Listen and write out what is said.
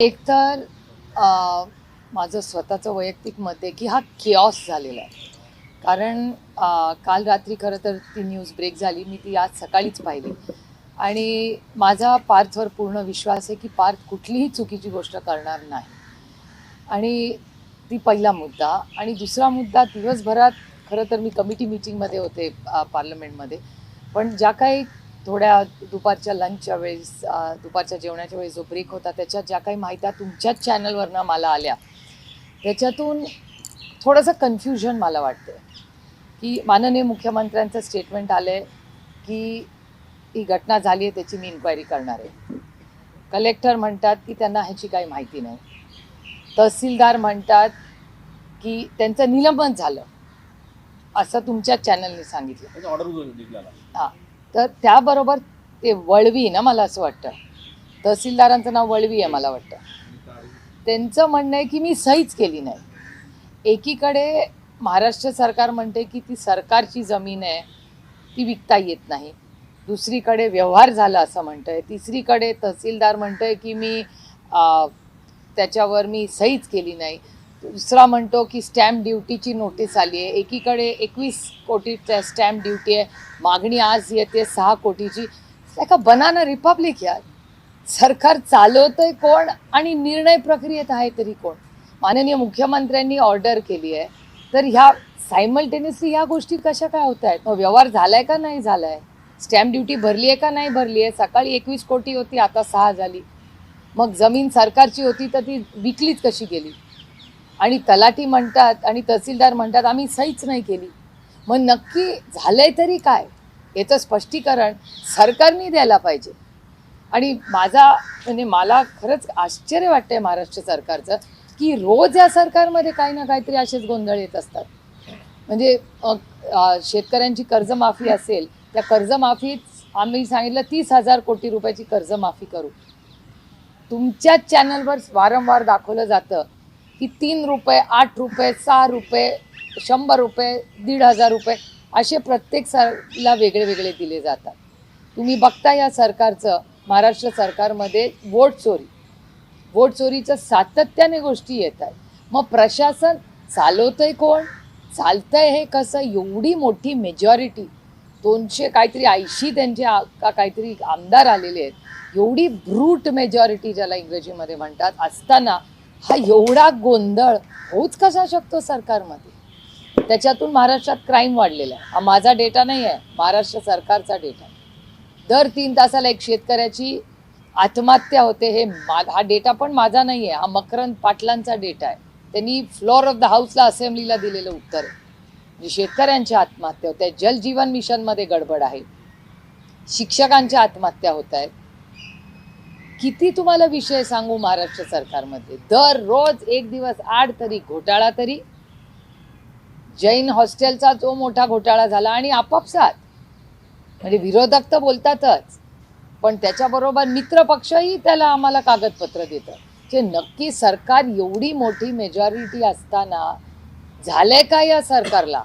एकतर माझं स्वतःचं वैयक्तिक मत आहे की हा किऑस झालेला आहे. कारण काल रात्री खरं तर ती न्यूज ब्रेक झाली मी ती आज सकाळीच पाहिली. आणि माझा पार्थवर पूर्ण विश्वास आहे की पार्थ कुठलीही चुकीची गोष्ट करणार नाही. आणि ती पहिला मुद्दा. आणि दुसरा मुद्दा दिवसभरात खरं तर मी कमिटी मिटिंगमध्ये होते पार्लमेंटमध्ये पण ज्या काही थोड्या दुपारच्या लंचच्या वेळेस दुपारच्या जेवणाच्या वेळेस जो ब्रेक होता त्याच्यात ज्या काही माहित्या तुमच्याच चॅनलवरनं मला आल्या त्याच्यातून थोडंसं कन्फ्युजन मला वाटतं की माननीय मुख्यमंत्र्यांचं स्टेटमेंट आलं आहे की ही घटना झाली आहे त्याची मी इन्क्वायरी करणार आहे. कलेक्टर म्हणतात की त्यांना ह्याची काही माहिती नाही. तहसीलदार म्हणतात की त्यांचं निलंबन झालं असं तुमच्या चॅनलने सांगितलं. निघाला. हां. तर त्याबरोबर ते वळवी ना मला असं वाटतं. तहसीलदारांचं नाव वळवी आहे मला वाटतं. त्यांचं म्हणणं आहे की मी सहीच केली नाही. एकीकडे महाराष्ट्र सरकार म्हणते की ती सरकारची जमीन आहे ती विकता येत नाही. दुसरीकडे व्यवहार झाला असं म्हणतंय. तिसरीकडे तहसीलदार म्हणतोय की मी त्याच्यावर मी सहीच केली नाही. दुसरा म्हणतो की स्टॅम्प ड्युटीची नोटीस आली आहे. एकीकडे एकवीस कोटी स्टॅम्प ड्युटी आहे. मागणी आज येते सहा कोटीची. एका बनाना रिपब्लिक यार. सरकार चालवतंय कोण आणि निर्णय प्रक्रियेत आहे तरी कोण? माननीय मुख्यमंत्र्यांनी ऑर्डर केली आहे. तर ह्या सायमल्टेनियसली ह्या गोष्टी कशा काय होत आहेत मग व्यवहार झालाय का नाही झालाय? स्टॅम्प ड्युटी भरली आहे का नाही भरली आहे? सकाळी एकवीस कोटी होती आता सहा झाली. मग जमीन सरकारची होती तर ती विकलीच कशी गेली? आणि तलाठी म्हणतात आणि तहसीलदार म्हणतात आम्ही सहीच नाही केली. मग नक्की झालंय तरी काय? याचं स्पष्टीकरण सरकारने द्यायला पाहिजे. आणि माझा म्हणजे मला खरंच आश्चर्य वाटतंय महाराष्ट्र सरकारचं की रोज या सरकारमध्ये काही ना काहीतरी असेच गोंधळ येत असतात. म्हणजे शेतकऱ्यांची कर्जमाफी असेल त्या कर्जमाफीत आम्ही सांगितलं तीस हजार कोटी रुपयाची कर्जमाफी करू. तुमच्याच चॅनलवर वारंवार दाखवलं जातं की तीन रुपये आठ रुपये सहा रुपये शंभर रुपये दीड हजार रुपये असे प्रत्येक सरला वेगळे वेगळे दिले जातात. तुम्ही बघता या सरकारचं महाराष्ट्र सरकारमध्ये वोट चोरी. वोट चोरीचं सातत्याने गोष्टी येत आहेत. मग प्रशासन चालवतंय कोण? चालतंय हे कसं? एवढी मोठी मेजॉरिटी दोनशे काहीतरी ऐंशी त्यांचे का काहीतरी आमदार आलेले आहेत. एवढी ब्रूट मेजॉरिटी ज्याला इंग्रजीमध्ये म्हणतात असताना हा एवढा गोंधळ होऊच कसा शकतो सरकारमध्ये? त्याच्यातून महाराष्ट्रात क्राईम वाढलेला आहे. हा माझा डेटा नाही आहे महाराष्ट्र सरकारचा डेटा आहे. दर तीन तासाला एक शेतकऱ्याची आत्महत्या होते हे मा हा डेटा पण माझा नाही आहे. हा मकरंद पाटलांचा डेटा आहे. त्यांनी फ्लोअर ऑफ द हाऊसला असेंब्लीला दिलेलं उत्तर आहे. म्हणजे शेतकऱ्यांच्या आत्महत्या होत्या जलजीवन मिशनमध्ये गडबड आहे. शिक्षकांच्या आत्महत्या होत आहेत किती तुम्हाला विषय सांगू महाराष्ट्र सरकारमध्ये? दररोज एक दिवस आठ तरी घोटाळा तरी. जैन हॉस्टेलचा जो मोठा घोटाळा झाला आणि आपापसात. म्हणजे विरोधक तर बोलतातच पण त्याच्याबरोबर मित्रपक्षही त्याला आम्हाला कागदपत्र देतं जे नक्की सरकार एवढी मोठी मेजॉरिटी असताना झालंय का या सरकारला?